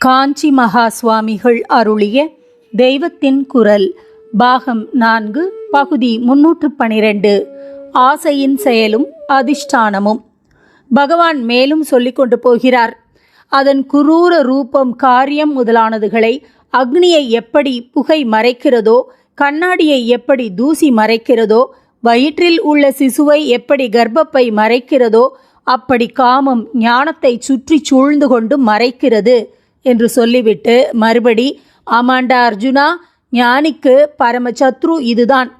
காஞ்சி மகா சுவாமிகள் அருளிய தெய்வத்தின் குரல் பாகம் நான்கு பகுதி முன்னூற்று பனிரெண்டு. ஆசையின் செயலும் அதிஷ்டானமும். பகவான் மேலும் சொல்லிக் கொண்டு போகிறார் அதன் குரூர ரூபம் காரியம் முதலானதுகளை அக்னியை எப்படி புகை மறைக்கிறதோ கண்ணாடியை எப்படி தூசி மறைக்கிறதோ வயிற்றில் உள்ள சிசுவை எப்படி கர்ப்பப்பை மறைக்கிறதோ அப்படி காமம் ஞானத்தை சுற்றி சூழ்ந்து கொண்டு மறைக்கிறது. என்று சொல்லிவிட்டு மறுபடி ஆமாண்டா அர்ஜுனா ஞானிக்கு பரமசத்ரு இதுதான்.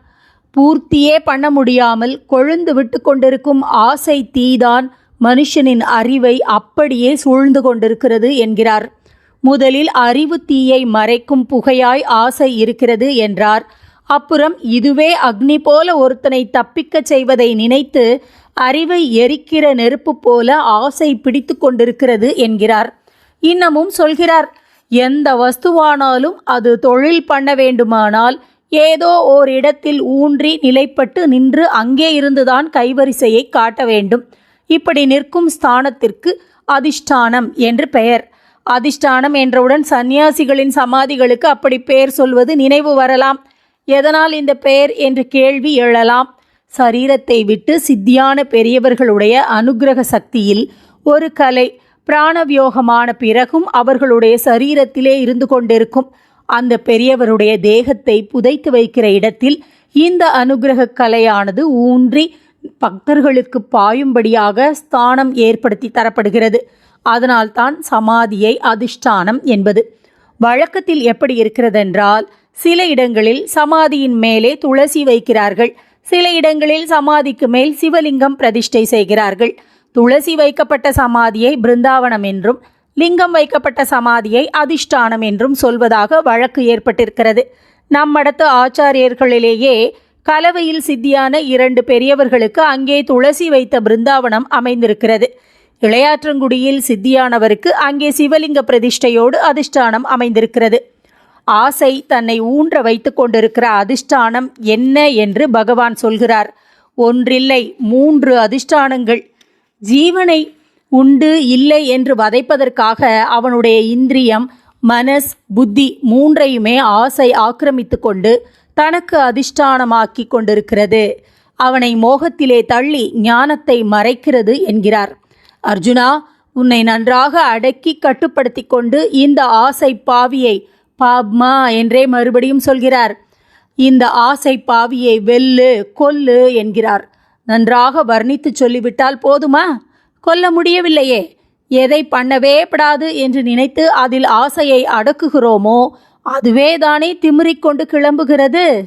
பூர்த்தியே பண்ண முடியாமல் கொழுந்து விட்டு கொண்டிருக்கும் ஆசை தீதான் மனுஷனின் அறிவை அப்படியே சூழ்ந்து கொண்டிருக்கிறது என்கிறார். முதலில் அறிவு தீயை மறைக்கும் புகையாய் ஆசை இருக்கிறது என்றார். அப்புறம் இதுவே அக்னி போல ஒருத்தனை தப்பிக்கச் செய்வதை நினைத்து அறிவை எரிக்கிற நெருப்பு போல ஆசை பிடித்து கொண்டிருக்கிறது என்கிறார். இன்னமும் சொல்கிறார் எந்த வஸ்துவானாலும் அது தொழில் பண்ண வேண்டுமானால் ஏதோ ஓர் இடத்தில் ஊன்றி நிலைப்பட்டு நின்று அங்கே இருந்துதான் கைவரிசையை காட்ட வேண்டும். இப்படி நிற்கும் ஸ்தானத்திற்கு அதிஷ்டானம் என்று பெயர். அதிஷ்டானம் என்றவுடன் சந்நியாசிகளின் சமாதிகளுக்கு அப்படி பெயர் சொல்வது நினைவு வரலாம். எதனால் இந்த பெயர் என்று கேள்வி எழலாம். சரீரத்தை விட்டு சித்தியான பெரியவர்களுடைய அனுக்கிரக சக்தியில் ஒரு கலை பிராணவியோகமான பிறகும் அவர்களுடைய சரீரத்திலே இருந்து கொண்டிருக்கும். அந்த பெரியவருடைய தேகத்தை புதைத்து வைக்கிற இடத்தில் இந்த அனுகிரக கலையானது ஊன்றி பக்தர்களுக்கு பாயும்படியாக ஸ்தானம் ஏற்படுத்தி தரப்படுகிறது. அதனால்தான் சமாதியை அதிஷ்டானம் என்பது. வழக்கத்தில் எப்படி இருக்கிறதென்றால் சில இடங்களில் சமாதியின் மேலே துளசி வைக்கிறார்கள். சில இடங்களில் சமாதிக்கு மேல் சிவலிங்கம் பிரதிஷ்டை செய்கிறார்கள். துளசி வைக்கப்பட்ட சமாதியை பிருந்தாவனம் என்றும் லிங்கம் வைக்கப்பட்ட சமாதியை அதிஷ்டானம் என்றும் சொல்வதாக வழக்கு ஏற்பட்டிருக்கிறது. நம்மடத்து ஆச்சாரியர்களிலேயே கலவையில் சித்தியான இரண்டு பெரியவர்களுக்கு அங்கே துளசி வைத்த பிருந்தாவனம் அமைந்திருக்கிறது. இளையாற்றங்குடியில் சித்தியானவருக்கு அங்கே சிவலிங்க பிரதிஷ்டையோடு அதிஷ்டானம் அமைந்திருக்கிறது. ஆசை தன்னை ஊன்ற வைத்து கொண்டிருக்கிற அதிஷ்டானம் என்ன என்று பகவான் சொல்கிறார். ஒன்றில்லை மூன்று அதிஷ்டானங்கள். ஜீவனை உண்டு இல்லை என்று வதைப்பதற்காக அவனுடைய இந்திரியம் மனஸ் புத்தி மூன்றையுமே ஆசை ஆக்கிரமித்து கொண்டு தனக்கு அதிஷ்டானமாக்கி கொண்டிருக்கிறது. அவனை மோகத்திலே தள்ளி ஞானத்தை மறைக்கிறது என்கிறார். அர்ஜுனா உன்னை நன்றாக அடக்கி கட்டுப்படுத்தி கொண்டு இந்த ஆசை பாவியை பாப்மா என்றே மறுபடியும் சொல்கிறார். இந்த ஆசை பாவியை வெல்லு கொல்லு என்கிறார். நன்றாக வர்ணித்து சொல்லிவிட்டால் போதுமா? கொல்ல முடியவில்லையே. எதை பண்ணவே படாது என்று நினைத்து அதில் ஆசையை அடக்குகிறோமோ அதுவே தானே திமிரிக்கொண்டு கிளம்புகிறது?